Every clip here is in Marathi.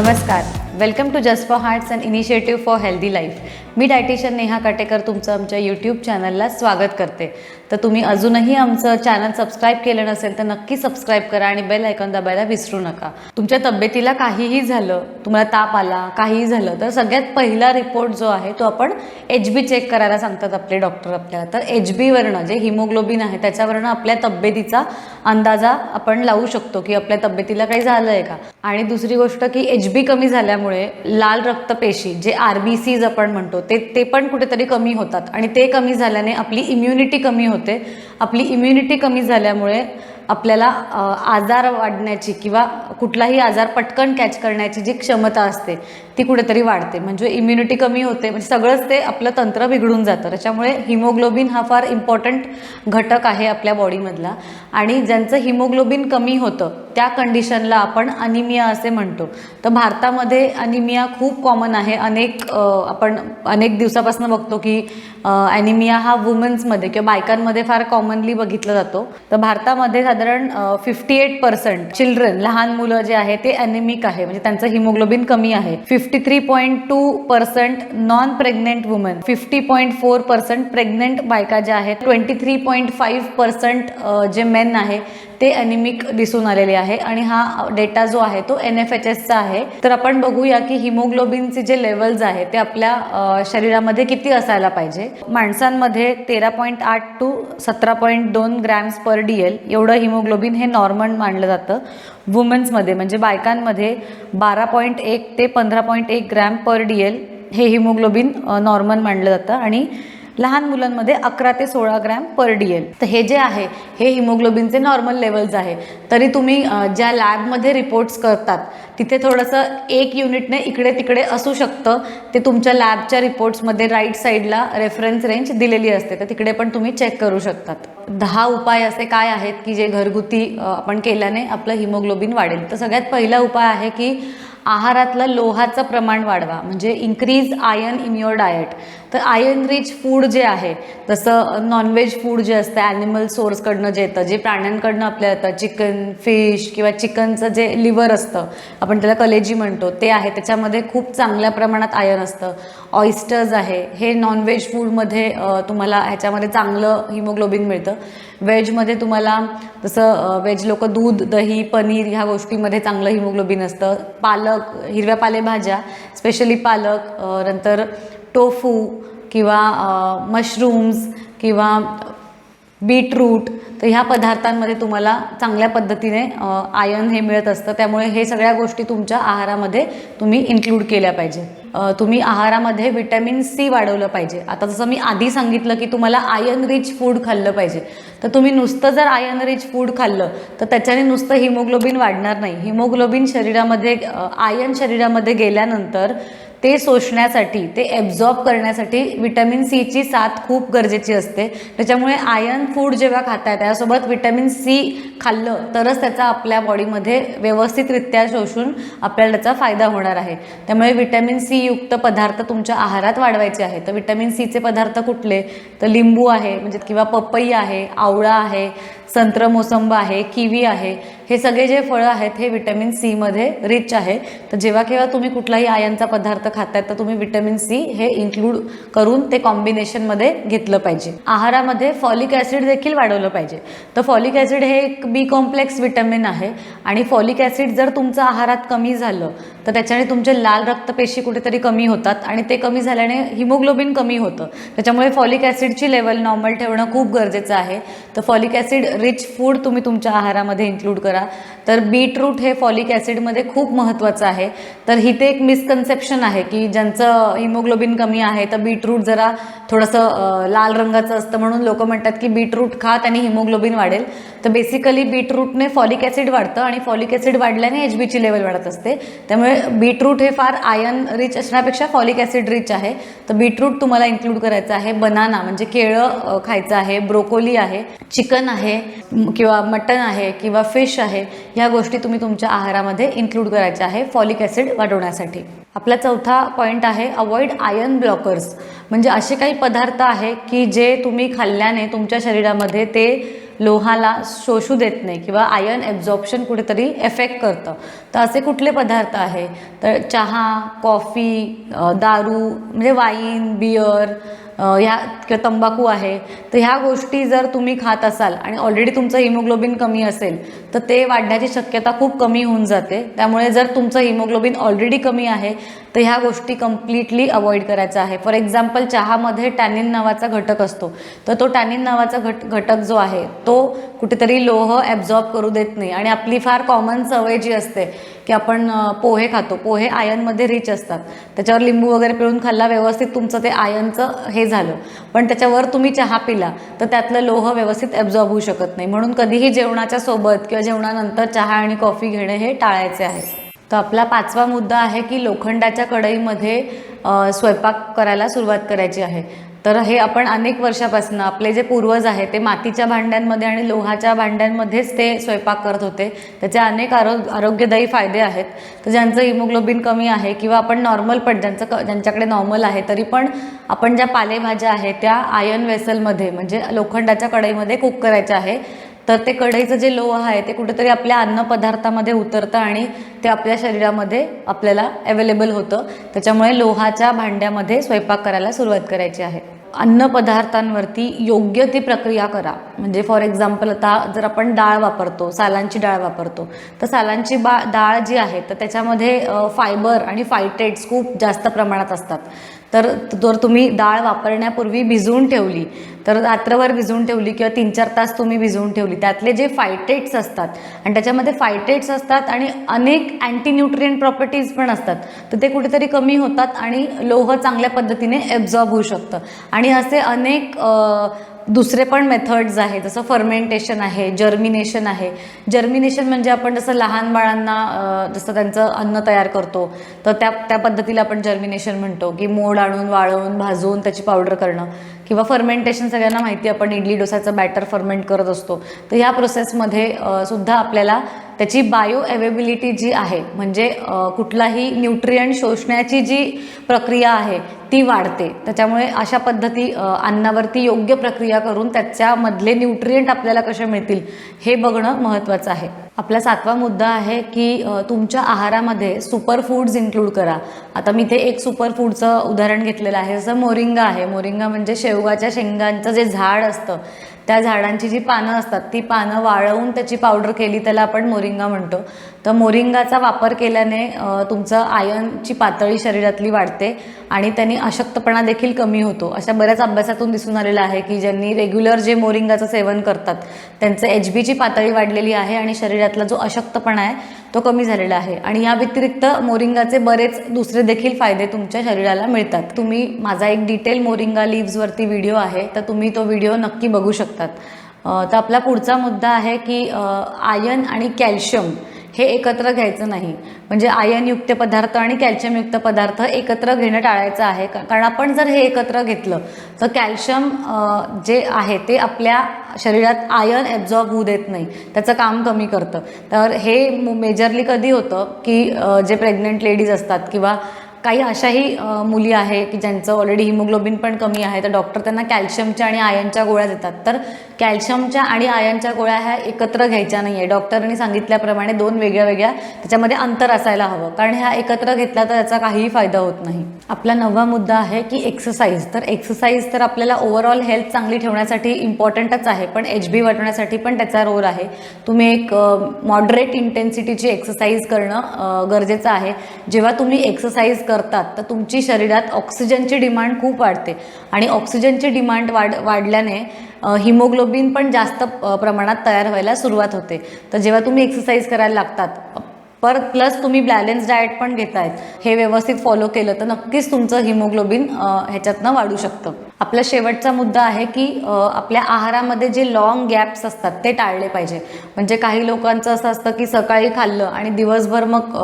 Namaskar. Welcome to Just for Hearts, an initiative for healthy life. मी डायटिशियन नेहा काटेकर तुमचं आमच्या यूट्यूब चॅनलला स्वागत करते. तर तुम्ही अजूनही आमचं चॅनल सबस्क्राईब केलं नसेल तर नक्की सबस्क्राईब करा आणि बेल आयकॉन दाबायला विसरू नका. तुमच्या तब्येतीला काहीही झालं तुम्हाला ताप आला काहीही झालं तर सगळ्यात पहिला रिपोर्ट जो आहे तो आपण एच बी चेक करायला सांगतात आपले डॉक्टर आपल्याला. तर एच बीवरनं जे हिमोग्लोबिन आहे त्याच्यावरनं आपल्या तब्येतीचा अंदाजा आपण लावू शकतो की आपल्या तब्येतीला काही झालं आहे का. आणि दुसरी गोष्ट की एच बी कमी झाल्यामुळे लाल रक्तपेशी जे आर बी सीज आपण म्हणतो ते ते पण कुठेतरी कमी होतात. आणि ते कमी झाल्याने आपली इम्युनिटी कमी होते. आपली इम्युनिटी कमी झाल्यामुळे आपल्याला आजार वाढण्याची किंवा कुठलाही आजार पटकन कॅच करण्याची जी क्षमता असते ती कुठेतरी वाढते. म्हणजे इम्युनिटी कमी होते म्हणजे सगळंच ते आपलं तंत्र बिघडून जातं. त्याच्यामुळे हिमोग्लोबिन हा फार इम्पॉर्टंट घटक आहे आपल्या बॉडीमधला आणि ज्यांचं हिमोग्लोबिन कमी होतं त्या कंडिशनला आपण अनिमिया असे म्हणतो. तर भारतामध्ये अनिमिया खूप कॉमन आहे. अनेक आपण अनेक दिवसापासून बघतो की ॲनिमिया हा वुमन्समध्ये किंवा बायकांमध्ये फार कॉमनली बघितला जातो. तर भारतामध्ये साधारण फिफ्टी एट पर्सेंट चिल्ड्रन लहान मुलं जे आहे ते ॲनिमिक आहे. म्हणजे त्यांचं हिमोग्लोबिन कमी आहे. Fifty three point two percent non pregnant woman fifty point four percent pregnant बायका ज्या आहेत twenty three point five percent जे मेन आहे ते अनिमिक दिसून आलेले आहे. आणि हा डेटा जो आहे तो एन एफ एच एसचा आहे. तर आपण बघूया की हिमोग्लोबिनचे जे लेवल्स आहे ते आपल्या शरीरामध्ये किती असायला पाहिजे? माणसांमध्ये तेरा पॉईंट आठ टू सतरा पॉईंट दोन ग्रॅम्स पर डी एल एवढं हिमोग्लोबिन हे नॉर्मल मानलं जातं. वुमन्समध्ये म्हणजे बायकांमध्ये बारा पॉईंट एक ते पंधरा पॉईंट एक ग्रॅम पर डी एल हे हिमोग्लोबिन नॉर्मल मानलं जातं. आणि लहान मुलांमध्ये अकरा ते सोळा ग्रॅम पर डी एल तर हे जे आहे हे हिमोग्लोबिनचे नॉर्मल लेवल्स आहे. तरी तुम्ही ज्या लॅबमध्ये रिपोर्ट्स करतात तिथे थोडंसं एक युनिटने इकडे तिकडे असू शकतं. ते तुमच्या लॅबच्या रिपोर्ट्समध्ये राईट साईडला रेफरन्स रेंज दिलेली असते. तर तिकडे पण तुम्ही चेक करू शकतात. दहा उपाय असे काय आहेत की जे घरगुती आपण केल्याने आपलं हिमोग्लोबिन वाढेल? तर सगळ्यात पहिला उपाय आहे की आहारातलं लोहाचं प्रमाण वाढवा. म्हणजे increase iron in your diet तर आयर्न रिच फूड जे आहे जसं नॉनव्हेज फूड जे असतं ॲनिमल सोर्सकडनं जे येतं जे प्राण्यांकडनं आपल्याला येतं चिकन फिश किंवा चिकनचं जे लिव्हर असतं आपण त्याला कलेजी म्हणतो ते आहे. त्याच्यामध्ये खूप चांगल्या प्रमाणात आयर्न असतं. ऑइस्टर्स आहे. हे नॉनव्हेज फूडमध्ये तुम्हाला ह्याच्यामध्ये चांगलं हिमोग्लोबिन मिळतं. व्हेजमध्ये तुम्हाला जसं व्हेज लोक दूध दही पनीर ह्या गोष्टीमध्ये चांगलं हिमोग्लोबिन असतं. पालक हिरव्या पालेभाज्या स्पेशली पालक नंतर टोफू किंवा मशरूम्स किंवा बीटरूट तर ह्या पदार्थांमध्ये तुम्हाला चांगल्या पद्धतीने आयन हे मिळत असतं. त्यामुळे हे सगळ्या गोष्टी तुमच्या आहारामध्ये तुम्ही इन्क्लूड केल्या पाहिजे. तुम्ही आहारामध्ये विटॅमिन सी वाढवलं पाहिजे. आता जसं मी आधी सांगितलं की तुम्हाला आयन रिच फूड खाल्लं पाहिजे. तर तुम्ही नुसतं जर आयन रिच फूड खाल्लं तर त्याच्याने नुसतं हिमोग्लोबिन वाढणार नाही. हिमोग्लोबिन शरीरामध्ये आयन शरीरामध्ये गेल्यानंतर ते शोषण्यासाठी ते ॲब्झॉर्ब करण्यासाठी विटॅमिन सीची साथ खूप गरजेची असते. त्याच्यामुळे आयर्न फूड जेव्हा खाताय त्यासोबत विटॅमिन सी खाल्लं तरच त्याचा आपल्या बॉडीमध्ये व्यवस्थितरित्या शोषून आपल्याला त्याचा फायदा होणार आहे. त्यामुळे विटॅमिन सी युक्त पदार्थ तुमच्या आहारात वाढवायचे आहे तर विटॅमिन सीचे पदार्थ कुठले? तर लिंबू आहे म्हणजे किंवा पपई आहे आवळा आहे संत्र मोसंबा आहे किवी आहे हे सगळे जे फळं आहेत हे विटॅमिन सीमध्ये रिच आहे. तर जेव्हा केव्हा तुम्ही कुठलाही आयनचा पदार्थ खातायत तर तुम्ही विटॅमिन सी हे इन्क्लूड करून ते कॉम्बिनेशनमध्ये घेतलं पाहिजे. आहारामध्ये फॉलिक ॲसिड देखील वाढवलं पाहिजे. तर फॉलिक ॲसिड हे एक बी कॉम्प्लेक्स विटॅमिन आहे आणि फॉलिक ॲसिड जर तुमचं आहारात कमी झालं तर त्याच्याने तुमचे लाल रक्तपेशी कुठेतरी कमी होतात आणि ते कमी झाल्याने हिमोग्लोबिन कमी होतं. त्याच्यामुळे फॉलिक ॲसिडची लेवल नॉर्मल ठेवणं खूप गरजेचं आहे. तर फॉलिक ॲसिड रिच फूड तुम्ही तुमच्या आहारामध्ये इन्क्लूड करा. तर बीटरूट हे फॉलिक ॲसिडमध्ये खूप महत्त्वाचं आहे. तर इथे एक मिसकन्सेप्शन आहे की ज्यांचं हिमोग्लोबिन कमी आहे तर बीटरूट जरा थोडंसं लाल रंगाचं असतं म्हणून लोक म्हणतात की बीटरूट खा त्याने हिमोग्लोबिन वाढेल. तर बेसिकली बीटरूटने फॉलिक ॲसिड वाढतं आणि फॉलिक ॲसिड वाढल्याने एच बीची लेवल वाढत असते. त्यामुळे बीटरूट हे फार आयन रिच असण्यापेक्षा फॉलिक ॲसिड रिच आहे. तर बीटरूट तुम्हाला इन्क्लूड करायचं आहे बनाना म्हणजे केळं खायचं आहे ब्रोकोली आहे चिकन आहे किंवा मटन आहे किंवा फिश आहे ह्या गोष्टी तुम्ही तुमच्या आहारामध्ये इन्क्लूड करायच्या आहे फॉलिक ॲसिड वाढवण्यासाठी. आपला चौथा पॉईंट आहे अवॉइड आयर्न ब्लॉकर्स म्हणजे असे काही पदार्थ आहे की जे तुम्ही खाल्ल्याने तुमच्या शरीरामध्ये ते लोहाला शोषू देत नाही किंवा आयन ॲब्झॉर्प्शन कुठेतरी एफेक्ट करतं. तर असे कुठले पदार्थ आहे? तर चहा कॉफी दारू म्हणजे वाईन बियर ह्या किंवा तंबाखू आहे. तर ह्या गोष्टी जर तुम्ही खात असाल आणि ऑलरेडी तुमचं हिमोग्लोबिन कमी असेल तर ते वाढण्याची शक्यता खूप कमी होऊन जाते. त्यामुळे जर तुमचं हिमोग्लोबिन ऑलरेडी कमी आहे तर ह्या गोष्टी कम्प्लिटली अवॉइड करायचं आहे. फॉर एक्झाम्पल चहामध्ये टॅनिन नावाचा घटक असतो. तर तो टॅनिन नावाचा घट घटक जो आहे तो तो कुठेतरी लोह ॲब्झॉर्ब करू देत नाही. आणि आपली फार कॉमन सवय जी असते की आपण पोहे खातो. पोहे आयनमध्ये रिच असतात. त्याच्यावर लिंबू वगैरे पिळून खाल्ला व्यवस्थित तुमचं ते आयनचं हे झालं. पण त्याच्यावर तुम्ही चहा पिला तर त्यातलं लोह व्यवस्थित ॲब्झॉर्ब होऊ शकत नाही. म्हणून कधीही जेवणाच्या सोबत किंवा जेवणानंतर चहा आणि कॉफी घेणे हे टाळायचे आहे. तर आपला पाचवा मुद्दा आहे की लोखंडाच्या कढईमध्ये स्वयंपाक करायला सुरुवात करायची आहे. तर हे आपण अनेक वर्षापासून आपले जे पूर्वज आहे ते मातीच्या भांड्यांमध्ये आणि लोहाच्या भांड्यांमध्येच ते स्वयंपाक करत होते. त्याचे अनेक आरो आरोग्यदायी फायदे आहेत. तर ज्यांचं हिमोग्लोबिन कमी आहे किंवा आपण नॉर्मल पण ज्यांचं क ज्यांच्याकडे नॉर्मल आहे तरी पण आपण ज्या पालेभाज्या आहेत त्या आयन वेसलमध्ये म्हणजे लोखंडाच्या कढईमध्ये कुक करायच्या आहे. तर ते कढईचं जे लोह आहे ते कुठेतरी आपल्या अन्नपदार्थामध्ये उतरतं आणि ते आपल्या शरीरामध्ये आपल्याला अवेलेबल होतं. त्याच्यामुळे लोहाच्या भांड्यामध्ये स्वयंपाक करायला सुरुवात करायची आहे. अन्नपदार्थांवरती योग्य ती प्रक्रिया करा. म्हणजे फॉर एक्झाम्पल आता जर आपण डाळ वापरतो सालांची डाळ वापरतो तर सालांची बा डाळ जी आहे तर त्याच्यामध्ये फायबर आणि फायटेट्स खूप जास्त प्रमाणात असतात. तर जर तुम्ही डाळ वापरण्यापूर्वी भिजवून ठेवली तर रात्रभर भिजवून ठेवली किंवा तीन चार तास तुम्ही भिजवून ठेवली. त्यातले जे फायटेट्स असतात आणि त्याच्यामध्ये फायटेट्स असतात आणि अनेक अँटीन्यूट्रियंट प्रॉपर्टीज पण असतात तर ते कुठेतरी कमी होतात आणि लोह चांगल्या पद्धतीने ॲब्झॉर्ब होऊ शकतं. आणि असे अनेक दुसरे पण मेथड्स आहेत. जसं फर्मेंटेशन आहे जर्मिनेशन आहे. जर्मिनेशन म्हणजे आपण जसं लहान बाळांना जसं त्यांचं अन्न तयार करतो तर त्या त्या पद्धतीला आपण जर्मिनेशन म्हणतो. की मोड आणून वाळवून भाजून त्याची पावडर करणं. किंवा फर्मेंटेशन सगळ्यांना माहिती आपण इडली डोसाचं बॅटर फर्मेंट करत असतो. तर ह्या प्रोसेसमध्ये सुद्धा आपल्याला त्याची बायो अवेबिलिटी जी आहे म्हणजे कुठलाही न्यूट्रियंट शोषण्याची जी प्रक्रिया आहे ती वाढते. त्याच्यामुळे अशा पद्धती अन्नावरती योग्य प्रक्रिया करून त्याच्यामधले न्यूट्रियंट आपल्याला कसे मिळतील हे बघणं महत्त्वाचं आहे. आपला सातवा मुद्दा आहे की तुमच्या आहारामध्ये सुपर फूड्स इन्क्लूड करा. आता मी इथे एक सुपर फूडचं उदाहरण घेतलेलं आहे. जसं मोरिंगा आहे. मोरिंगा म्हणजे शेवगाच्या शेंगांचं जे झाड असतं त्या झाडांची जी पानं असतात ती पानं वाळवून त्याची पावडर केली त्याला आपण मोरिंगा म्हणतो. तर मोरिंगाचा वापर केल्याने तुमचं आयनची पातळी शरीरातली वाढते आणि त्यांनी अशक्तपणा देखील कमी होतो. अशा बऱ्याच अभ्यासातून दिसून आलेलं आहे की ज्यांनी रेग्युलर जे मोरिंगाचं सेवन करतात त्यांचं एच बीची पातळी वाढलेली आहे आणि शरीरात शरीरातला जो अशक्तपणा आहे तो कमी झालेला आहे. आणि या व्यतिरिक्त मोरिंगाचे बरेच दुसरे देखील फायदे तुमच्या शरीराला मिळतात. तुम्ही माझा एक डिटेल मोरिंगा लिव्सवरती व्हिडिओ आहे तर तुम्ही तो व्हिडिओ नक्की बघू शकतात. तर आपला पुढचा मुद्दा आहे की आयन आणि कॅल्शियम हे एकत्र घ्यायचं नाही. म्हणजे आयनयुक्त पदार्थ आणि कॅल्शियमयुक्त पदार्थ एकत्र घेणं टाळायचं आहे. का- कारण आपण जर हे एकत्र घेतलं तर कॅल्शियम जे आहे ते आपल्या शरीरात आयन ॲब्झॉर्ब होऊ देत नाही. त्याचं काम कमी करतं. तर हे मेजरली कधी होतं की जे प्रेग्नंट लेडीज असतात किंवा काही अशाही मुली आहे की ज्यांचं ऑलरेडी हिमोग्लोबिन पण कमी आहे तर डॉक्टर त्यांना कॅल्शियमच्या आणि आयनच्या गोळ्या देतात. तर कॅल्शियमच्या आणि आयनच्या गोळ्या ह्या एकत्र घ्यायच्या नाही आहे डॉक्टरांनी सांगितल्याप्रमाणे दोन वेगळ्या वेगळ्या त्याच्यामध्ये अंतर असायला हवं. कारण ह्या एकत्र घेतल्या तर याचा काहीही फायदा होत नाही. आपला नववा मुद्दा आहे की एक्सरसाइज तर एक्सरसाइज तर आपल्याला ओव्हरऑल हेल्थ चांगली ठेवण्यासाठी इम्पॉर्टंटच आहे पण एच बी वाढवण्यासाठी पण त्याचा रोल आहे. तुम्ही एक मॉडरेट इंटेन्सिटीची एक्सरसाइज करणं गरजेचं आहे. जेव्हा तुम्ही एक्सरसाइज करतात तर तुमची शरीरात ऑक्सिजनची डिमांड खूप वाढते. आणि ऑक्सिजनची डिमांड वाढ वाढल्याने हिमोग्लोबिन पण जास्त प्रमाणात तयार व्हायला सुरुवात होते. तर जेव्हा तुम्ही एक्सरसाइज करायला लागतात पर प्लस तुम्ही बॅलन्स डाएट पण घेतायत हे व्यवस्थित फॉलो केलं तर नक्कीच तुमचं हिमोग्लोबिन ह्याच्यातनं वाढू शकतं. आपला शेवटचा मुद्दा आहे की आपल्या आहारामध्ये जे लॉंग गॅप्स असतात ते टाळले पाहिजे. म्हणजे काही लोकांचं असं असतं की सकाळी खाल्लं आणि दिवसभर मग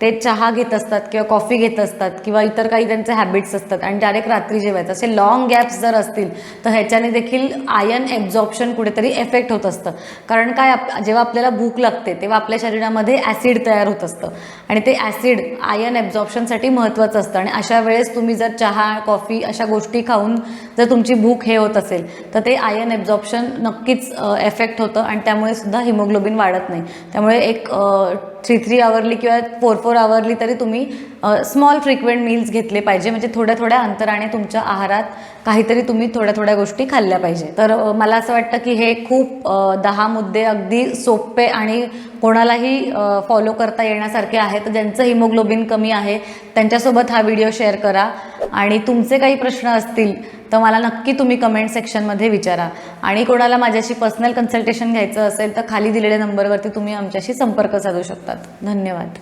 ते चहा घेत असतात किंवा कॉफी घेत असतात किंवा इतर काही त्यांचे हॅबिट्स असतात आणि डायरेक्ट रात्री जेवायचं. असे लाँग गॅप्स जर असतील तर ह्याच्याने देखील आयन ॲब्झॉर्प्शन कुठेतरी एफेक्ट होत असतं. कारण काय आप जेव्हा आपल्याला भूक लागते तेव्हा आपल्या शरीरामध्ये ॲसिड तयार होत असतं. आणि ते ॲसिड आयन ॲब्झॉर्प्शनसाठी महत्त्वाचं असतं. आणि अशा वेळेस तुम्ही जर चहा कॉफी अशा गोष्टी खाऊन जर तुमची भूक हे होत असेल तर ते आयन ॲब्झॉर्प्शन नक्कीच एफेक्ट होतं आणि त्यामुळे सुद्धा हिमोग्लोबिन वाढत नाही. त्यामुळे एक थ्री थ्री आवरली किंवा फोर फोर आवरली तरी तुम्ही स्मॉल फ्रिक्वेंट मील्स घेतले पाहिजे. म्हणजे थोड्या थोड्या अंतराने तुमच्या आहारात काहीतरी तुम्ही थोड्या थोड्या गोष्टी खाल्ल्या पाहिजे. तर मला असं वाटतं की हे खूप दहा मुद्दे अगदी सोपे आणि कोणालाही फॉलो करता येण्यासारखे आहेत. तर ज्यांचं हिमोग्लोबिन कमी आहे त्यांच्यासोबत हा व्हिडिओ शेअर करा. आणि तुमचे काही प्रश्न असतील तर मला नक्की तुम्ही कमेंट सेक्शनमध्ये विचारा. आणि कोणाला माझ्याशी पर्सनल कन्सल्टेशन घ्यायचं असेल तर खाली दिलेल्या नंबरवरती तुम्ही आमच्याशी संपर्क साधू शकतात. धन्यवाद.